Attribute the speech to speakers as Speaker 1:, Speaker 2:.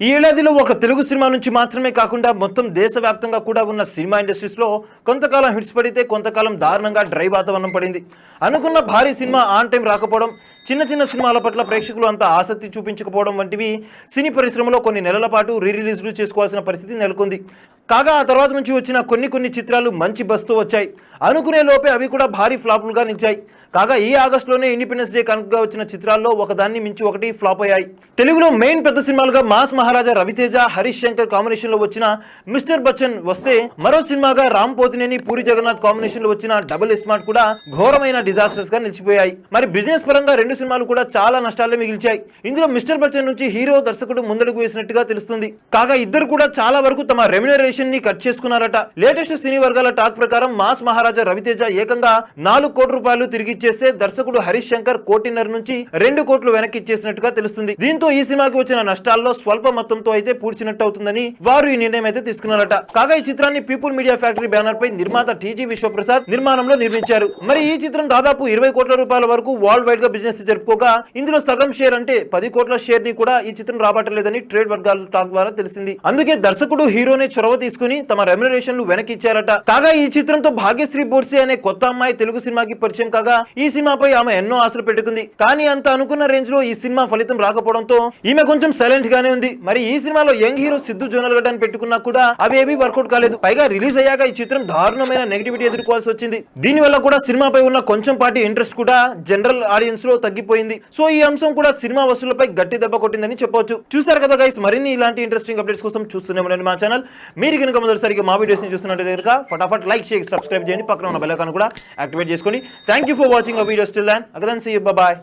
Speaker 1: ఈ ఏడాదిలో ఒక తెలుగు సినిమా నుంచి మాత్రమే కాకుండా మొత్తం దేశవ్యాప్తంగా కూడా ఉన్న సినిమా ఇండస్ట్రీస్లో కొంతకాలం హిట్స్ పడితే కొంతకాలం దారుణంగా డ్రై వాతావరణం పడింది. అనుకున్న భారీ సినిమా ఆన్ టైం రాకపోవడం చిన్న చిన్న సినిమాల పట్ల ప్రేక్షకులు అంత ఆసక్తి చూపించకపోవడం వంటివి సినీ పరిశ్రమలో కొన్ని నెలల పాటు రీ రిలీజ్లు చేసుకోవాల్సిన పరిస్థితి నెలకొంది. కాగా ఆ తర్వాత నుంచి వచ్చిన కొన్ని కొన్ని చిత్రాలు మంచి బస్తూ వచ్చాయి. అనుకునే లోపే అవి కూడా భారీ ఫ్లాపులుగా నిలిచాయి. కాగా ఈ ఆగస్టులోనే ఇండిపెండెన్స్ డే కనుకగా వచ్చిన చిత్రాల్లో ఒకదాన్ని మించి ఒకటి ఫ్లాప్ అయ్యాయి. తెలుగులో మెయిన్ పెద్ద సినిమాలుగా మాస్ మహారాజా రవితేజ హరీష్ శంకర్ కాంబినేషన్లో వచ్చిన మిస్టర్ బచ్చన్ వస్తే మరో సినిమాగా రామ్ పోతినేని పూరి జగన్నాథ్ కాంబినేషన్లో వచ్చిన డబుల్ స్మార్ట్ కూడా ఘోరమైన డిజాస్టర్స్గా నిలిచిపోయాయి. మరి బిజినెస్ పరంగా రెండు సినిమాలు కూడా చాలా నష్టాలే మిగిల్చాయి. ఇందులో మిస్టర్ బచ్చన్ నుంచి హీరో దర్శకుడు ముందడుగు వేసినట్టుగా తెలుస్తుంది. కాగా ఇద్దరు కూడా చాలా వరకు తమ రెమ్యునరేషన్ ని కట్ చేసుకున్నారట. లేటెస్ట్ సినీ వర్గాల టాక్ ప్రకారం మాస్ మహారాజా రవితేజ ఏకంగా నాలుగు కోట్ల రూపాయలు తిరిగిచ్చేస్తే దర్శకుడు హరీష్ శంకర్ కోటిన్నర నుంచి రెండు కోట్లు వెనక్కి ఇచ్చేసినట్టుగా తెలుస్తుంది. దీంతో ఈ సినిమాకి వచ్చిన నష్టాల్లో స్వల్ప మొత్తంతో అయితే పూడ్చినట్టు అవుతుందని వారు ఈ నిర్ణయం అయితే తీసుకున్నారట. కాగా ఈ చిత్రాన్ని పీపుల్ మీడియా ఫ్యాక్టరీ బ్యానర్ పై నిర్మాత టీజీ విశ్వప్రసాద్ నిర్మాణంలో నిర్మించారు. మరి ఈ చిత్రం దాదాపు ఇరవై కోట్ల రూపాయల వరకు వరల్డ్ వైడ్గా బిజినెస్ జరుపుకోగా ఇందులో సగం షేర్ అంటే పది కోట్ల షేర్ని కూడా ఈ చిత్రం రాబట్టలేదని ట్రేడ్ వర్గాల టాక్ ద్వారా తెలిసింది. అందుకే దర్శకుడు హీరోనే చొరవ తీసుకుని తమ రెమ్యునరేషన్లు వెనక్కి ఇచ్చారట కాగా ఈ చిత్రంతో భాగ్యశ్రీ బోర్సే అనే కొత్త అమ్మాయి తెలుగు సినిమాకి పరిచయం కాగా ఈ సినిమాపై ఆమె ఎన్నో ఆశలు పెట్టుకుంది. కానీ అంత అనుకున్న రేంజ్లో ఈ సినిమా ఫలితం రాకపోవడంతో ఈమె కొంచెం సైలెంట్ గానే ఉంది. మరి ఈ సినిమాలో యంగ్ హీరో సిద్ధు జోనల్గడ్డని పెట్టుకున్నా కూడా అవి ఏమీ వర్కౌట్ కాలేదు. పైగా రిలీజ్ అయ్యాక ఈ చిత్రం దారుణమైన నెగిటివిటీ ఎదుర్కోవాల్సి వచ్చింది. దీని వల్ల కూడా సినిమాపై ఉన్న కొంచెం పాటి ఇంట్రెస్ట్ కూడా జనరల్ ఆడియన్స్లో తగ్గిపోయింది. సో ఈ అంశం కూడా సినిమా వసూళ్ళపై గట్టి దెబ్బ కొట్టిందని చెప్పవచ్చు. చూసారు కదా గైస్ మరిన్ని ఇలాంటి ఇంట్రెస్టింగ్ అప్డేట్స్ కోసం చూస్తూనే ఉండండి మా ఛానల్ మీరు కనుక మొదటిసారిగా మా వీడియోస్ని చూస్తున్నట్టు కనుక ఫటాఫట్ లైక్ చేసి సబ్స్క్రైబ్ చేయండి. పక్కన ఉన్న బెల్ కూడా యాక్టివేట్ చేసుకోండి. Thank you for watching uh video still then అగదన్ see bye